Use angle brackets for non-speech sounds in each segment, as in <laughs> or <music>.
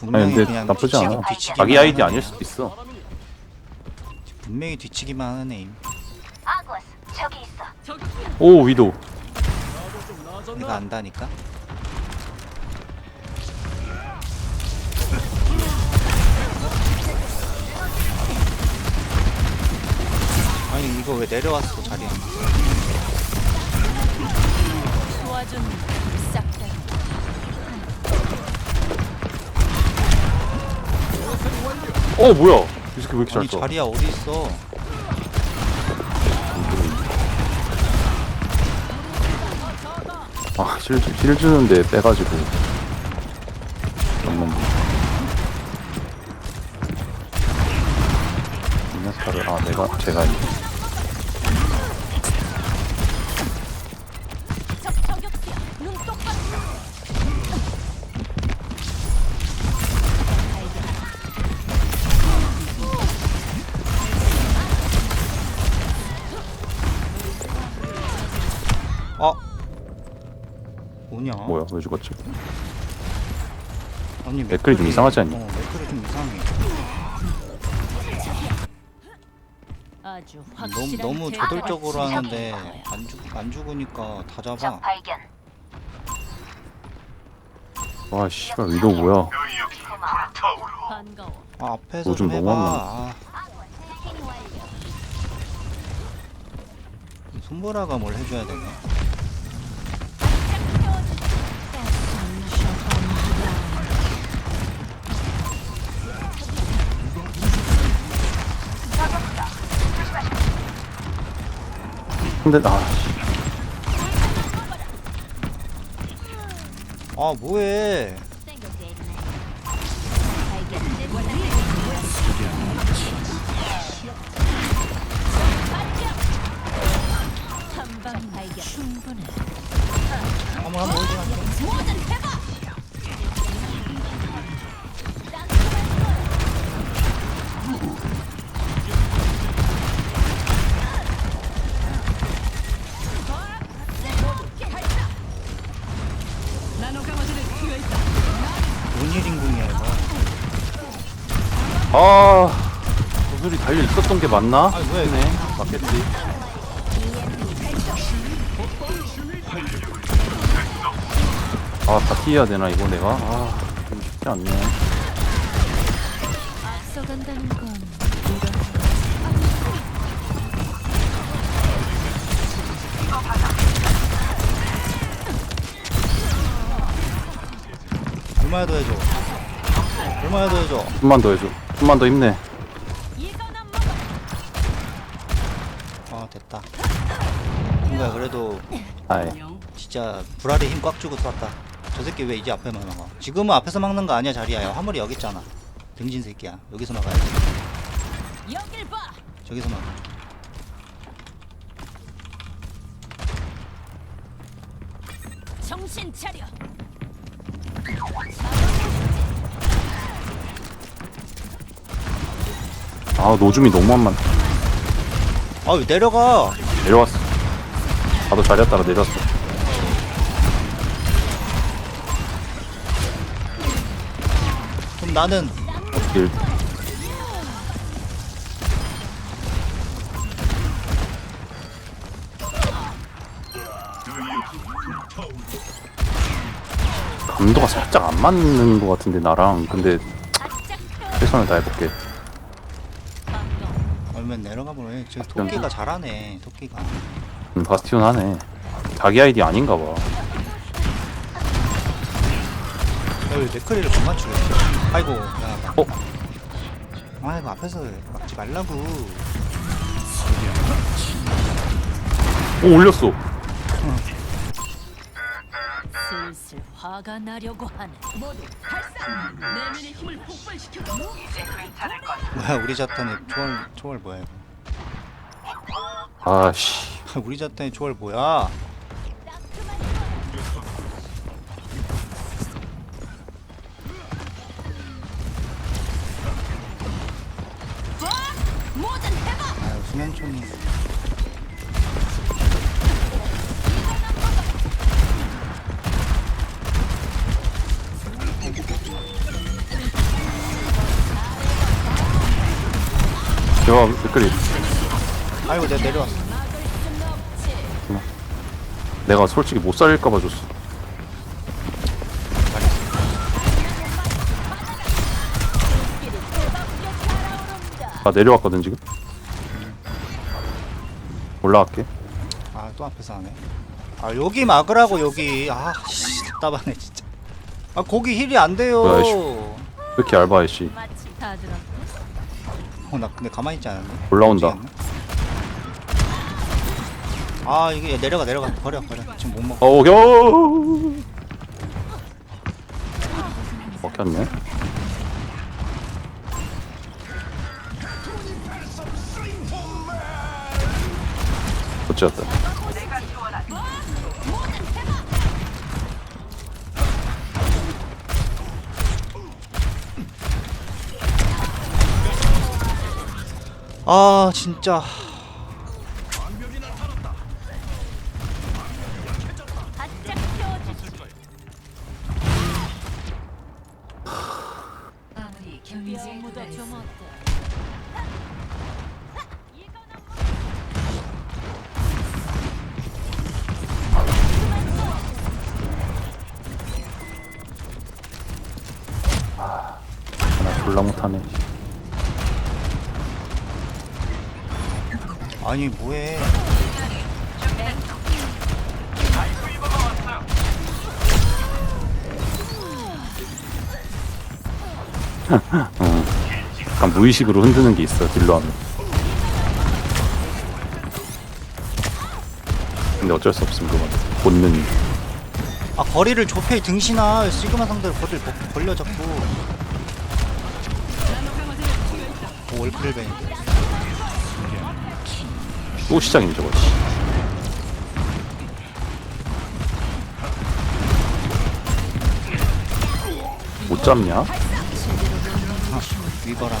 분명히 근데 그냥 나쁘지 뒤치기, 않아. 뒤치기만 자기 아이디 하는 아닐 애야. 수도 있어. 분명히 뒤치기만 하는 애임 아구아스 저기 있어. 오 위도. 내가 안다니까 아니 이거 왜 내려왔어 자리야 도와준 싹다 어 뭐야? 이 새끼 왜 이렇게 잘 아니 써? 자리야 어디 있어 아, 실, 실 주는데 빼가지고. 없는데. 이네스타를, 아, 내가, 제가. 이제. 아 뭐냐 뭐야, 왜 죽었지? 아니 맥클이 좀 이상하지 않니? 어 맥클이 좀 이상해 아주 너무 확실한 너무 시작될 하는데 거야. 안, 죽, 안 죽으니까 다 적 잡아 발견. 와, 씨발, 위도 뭐야? 반가워. 아 앞에서 요즘 좀 해봐 너무 안 아. 손보라가 뭘 해줘야 되네 근데, 아, 씨. 아 뭐해 아, 구슬이 달려 있었던 게 맞나? 아, 뭐야, 이거. 네 맞겠지. 아, 다 피해야 되나, 이거 내가? 아, 좀 쉽지 않네. 앞서간다는 건 이런 얼마나 더 해줘 얼마나 더 해줘 좀만 더 해줘. 좀만 더 힘내. 아 됐다. 뭔가 그래도 아이, 진짜 불알에 힘 꽉 주고 쐈다. 저 새끼 왜 이제 앞에만 막아? 지금은 앞에서 막는 거 아니야 자리야. 화물이 여기 있잖아. 등진 새끼야. 여기서 막아야지. 여길 봐. 저기서 막아. 정신 차려. 아, 노줌이 너무 안 많. 아왜 내려가 내려왔어. 나도 자리에 따라 내렸어. 그럼 나는 길. 감도가 살짝 안 맞는 것 같은데 나랑 근데 최선을 다해볼게 얼면 내려가 보래 저 토끼가 잘하네 토끼가. 음, 바스티온 하네. 자기 아이디 아닌가 봐. 야왜 맥크리를 못 맞추겠어 아이고 야. 어? 아 이거 앞에서 막지 말라고. 오 올렸어 슬슬 화가 나려고 하네. 모두 발사. 내면의 힘을 폭발시켜. 뭐야 우리 자탄의 초월 초월 뭐야 이거 아씨 <laughs> 우리 자탄의 초월 뭐야 제가 댓글이 아이고 내가 내려왔어 내가 솔직히 못 살릴까봐 줬어. 나 내려왔거든 지금. 올라갈게. 아 또 앞에서 하네 아 여기 막으라고 여기 아씨 답답하네 진짜 아 거기 힐이 안 돼요 뭐야, 씨. 왜 이렇게 얇아 씨. 다들? 어나 근데 가만히 있지 않았네 올라온다. 움직였네. 아 이게 내려가 내려가 버려 버려 지금 못 먹어 어우 겨우. 먹혔네. 어찌였다. 아 진짜 졸라 못하네. 아니 뭐해? 약간 무의식으로 흔드는 게 있어 딜러 하면. 근데 어쩔 수 없음 그건. 본능이. 아 거리를 좁혀 등신아 시그마 상대로 거리를 벌- 벌려 잡고. 오 월클벤인데 또 시작이네 저거. 씨. 못 잡냐? 위거라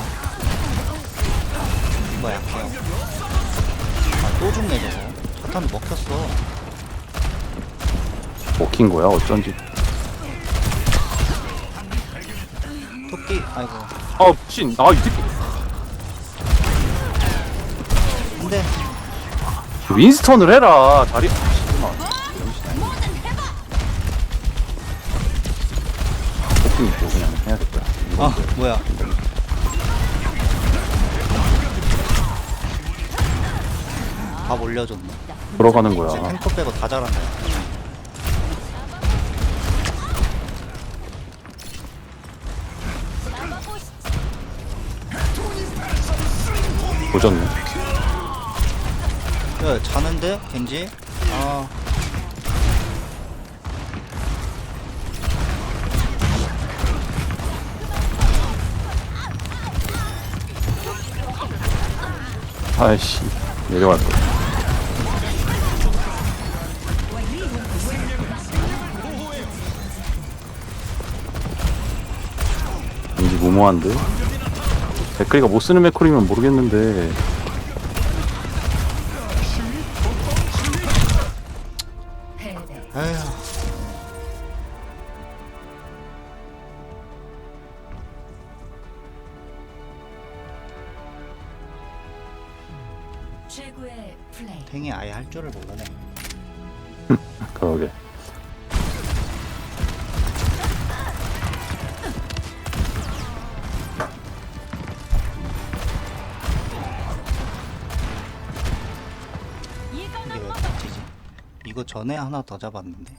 위거 약해요 아또 죽네 저거 자탄 먹혔어 먹힌 거야 어쩐지. 토끼 아이고 아 미친 아이 새끼. 근데 윈스턴을 해라 자리. 아, 씨발. 뽑긴 있고 그냥 해야겠다. 아 뭐야 밥 올려줬네 들어가는 거야. 탱커 빼고 다 잘한다 도전네. 야 자는데 겐지 아 아이씨 내려갈 거. 왠지 무모한데? 댓글이가 못 쓰는 맥콜이면 모르겠는데 에휴 최고의 플레이. 탱이 아예 할 줄을 모르네 <laughs> 그러게 전에 하나 더 잡았는데